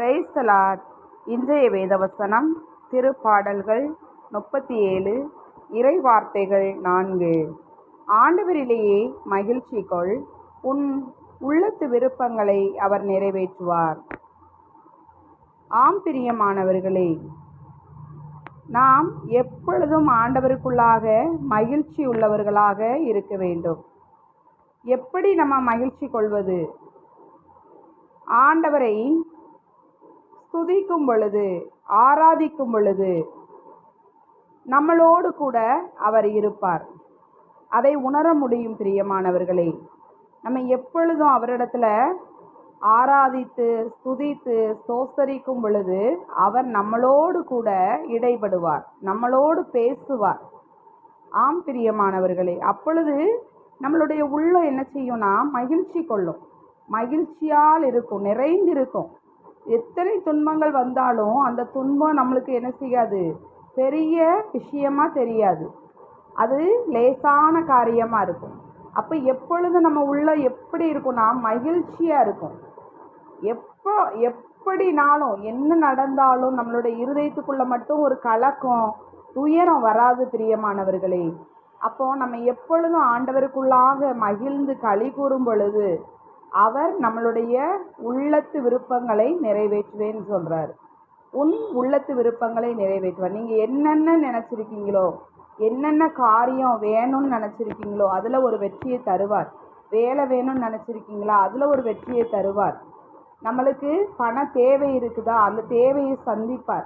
Praise the Lord இன்றைய வேதவசனம் திருப்பாடல்கள் முப்பத்தி ஏழு இறை வார்த்தைகள் நான்கு. ஆண்டவரிலேயே மகிழ்ச்சி கொள் உன் உள்ளத்து விருப்பங்களை அவர் நிறைவேற்றுவார். ஆம் பிரியமானவர்களே நாம் எப்பொழுதும் ஆண்டவருக்குள்ளாக மகிழ்ச்சி உள்ளவர்களாக இருக்க வேண்டும். எப்படி நம்ம மகிழ்ச்சி கொள்வது? ஆண்டவரை ஸ்துதிக்கும் பொழுது ஆராதிக்கும் பொழுது நம்மளோடு கூட அவர் இருப்பார். அதை உணர முடியும் பிரியமானவர்களே. நம்ம எப்பொழுதும் அவரிடத்துல ஆராதித்து ஸ்துதித்து சோசரிக்கும் பொழுது அவர் நம்மளோடு கூட இடைபடுவார் நம்மளோடு பேசுவார். ஆம் பிரியமானவர்களே. அப்பொழுது நம்மளுடைய உள்ளம் என்ன செய்யும்னா மகிழ்ச்சி கொள்ளும். மகிழ்ச்சியால் இருக்கும் நிறைந்திருக்கும். எத்தனை துன்பங்கள் வந்தாலும் அந்த துன்பம் நம்மளுக்கு என்ன செய்யாது? பெரிய விஷயமா தெரியாது. அது லேசான காரியமாக இருக்கும். அப்போ எப்பொழுது நம்ம உள்ள எப்படி இருக்கும்னா மகிழ்ச்சியாக இருக்கும். எப்போ எப்படினாலும் என்ன நடந்தாலும் நம்மளோட இருதயத்துக்குள்ளே மட்டும் ஒரு கலக்கம் துயரம் வராது பிரியமானவர்களே. அப்போ நம்ம எப்பொழுதும் ஆண்டவருக்குள்ளாக மகிழ்ந்து களி கூறும் பொழுது அவர் நம்மளுடைய உள்ளத்து விருப்பங்களை நிறைவேற்றுவேன்னு சொல்கிறார் உன் உள்ளத்து விருப்பங்களை நிறைவேற்றுவார் நீங்கள் என்னென்ன நினச்சிருக்கீங்களோ என்னென்ன காரியம் வேணும்னு நினச்சிருக்கீங்களோ அதில் ஒரு வெற்றியை தருவார். வேலை வேணும்னு நினச்சிருக்கீங்களா அதில் ஒரு வெற்றியை தருவார். நம்மளுக்கு பண தேவை இருக்குதா அந்த தேவையை சந்திப்பார்.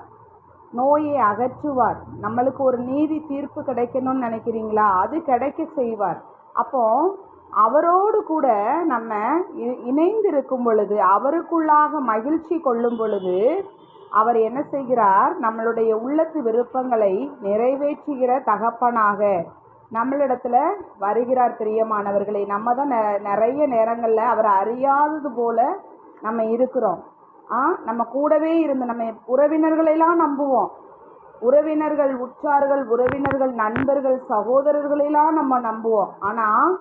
நோயை அகற்றுவார். நம்மளுக்கு ஒரு நீதி தீர்ப்பு கிடைக்கணும்னு நினைக்கிறீங்களா அது கிடைக்க செய்வார். அப்போ அவரோடு கூட நம்ம இ- இணைந்து இருக்கும் பொழுது அவருக்குள்ளாக மகிழ்ச்சி கொள்ளும் பொழுது அவர் என்ன செய்கிறார்? நம்மளுடைய உள்ளத்து விருப்பங்களை நிறைவேற்றுகிற தகப்பனாக நம்மளிடத்துல வருகிறார் பிரியமானவர்களை. நம்ம தான் நிறைய நேரங்களில் அவர் அறியாதது போல நம்ம இருக்கிறோம். ஆ நம்ம கூடவே இருந்து நம்ம உறவினர்களெல்லாம் நம்புவோம். உறவினர்கள் உற்றார்கள் உறவினர்கள் நண்பர்கள் சகோதரர்களெல்லாம் நம்ம நம்புவோம். ஆனால்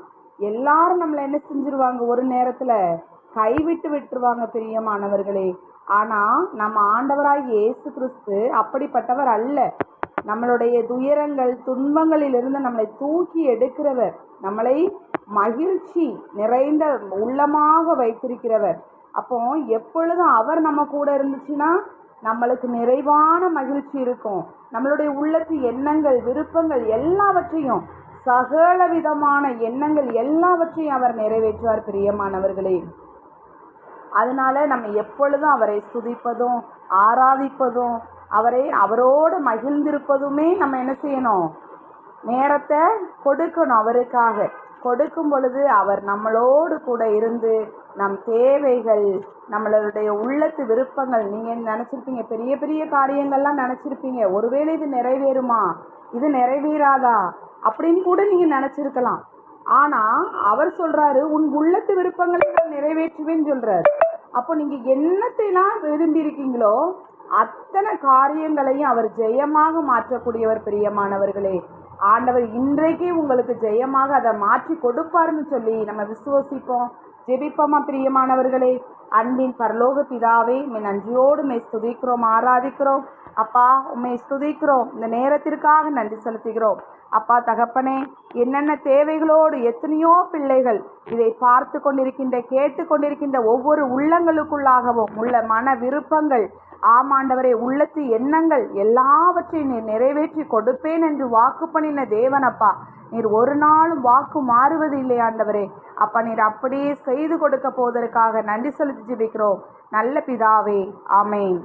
எல்லாரும் நம்மளை என்ன செஞ்சிருவாங்க? ஒரு நேரத்துல கைவிட்டு விட்டுருவாங்க பிரியமானவர்களே. ஆனா நம்ம ஆண்டவராய் இயேசு கிறிஸ்து அப்படிப்பட்டவர் அல்ல. நம்மளுடைய துயரங்கள் துன்பங்களிலிருந்து நம்மளை தூக்கி எடுக்கிறவர். நம்மளை மகிழ்ச்சி நிறைந்த உள்ளமாக வைத்திருக்கிறவர். அப்போ எப்பொழுதும் அவர் நம்ம கூட இருந்துச்சுன்னா நம்மளுக்கு நிறைவான மகிழ்ச்சி இருக்கும். நம்மளுடைய உள்ளத்து எண்ணங்கள் விருப்பங்கள் எல்லாவற்றையும் சகல விதமான எண்ணங்கள் எல்லாவற்றையும் அவர் நிறைவேற்றுவார் பிரியமானவர்களே. அதனால நம்ம எப்பொழுதும் அவரை ஸ்துதிப்பதும் ஆராதிப்பதும் அவரை அவரோடு மகிழ்ந்திருப்பதுமே நம்ம என்ன செய்யணும்? நேரத்தை கொடுக்கணும் அவருக்காக. கொடுக்கும் பொழுது அவர் நம்மளோடு கூட இருந்து நம் தேவைகள் நம்மளுடைய உள்ளத்து விருப்பங்கள் நீங்கள் நினச்சிருப்பீங்க? பெரிய பெரிய காரியங்கள்லாம் நினச்சிருப்பீங்க. ஒருவேளை இது நிறைவேறுமா? இது நிறைவேறாதா? அப்படின்னு கூட நீங்க நினைச்சிருக்கலாம். ஆனா அவர் சொல்றாரு உன் உள்ளத்து விருப்பங்களை நான் நிறைவேற்றுவேன்னு சொல்றாரு. அப்போ நீங்க என்னத்தைலாம் விரும்பி இருக்கீங்களோ அத்தனை காரியங்களையும் அவர் ஜெயமாக மாற்றக்கூடியவர் பிரியமானவர்களே. ஆண்டவர் இன்றைக்கே உங்களுக்கு ஜெயமாக அதை மாற்றி கொடுப்பாருன்னு சொல்லி நம்ம விசுவசிப்போம். ஜெபிப்போமா பிரியமானவர்களே? அன்பின் பரலோக பிதாவே மே நன்றியோடு மே ஸ்துதிக்கிறோம் ஆராதிக்கிறோம். அப்பா உம்மை ஸ்துதிக்கிறோம். இந்த நேரத்திற்காக நன்றி செலுத்துகிறோம். அப்பா தகப்பனே என்னென்ன தேவைகளோடு எத்தனையோ பிள்ளைகள் இதை பார்த்து கொண்டிருக்கின்ற கேட்டு கொண்டிருக்கின்ற ஒவ்வொரு உள்ளங்களுக்குள்ளாகவும் உள்ள மன விருப்பங்கள் ஆமாண்டவரே உள்ளத்து எண்ணங்கள் எல்லாவற்றையும் நீர் நிறைவேற்றி கொடுப்பேன் என்று வாக்கு பண்ணின தேவனப்பா நீர் ஒரு நாளும் வாக்கு மாறுவது இல்லை ஆண்டவரே. அப்பா நீர் அப்படியே செய்து கொடுக்க போவதற்காக நன்றி செலுத்தி ஜெபிக்கிறோம். நல்ல பிதாவே ஆமென்.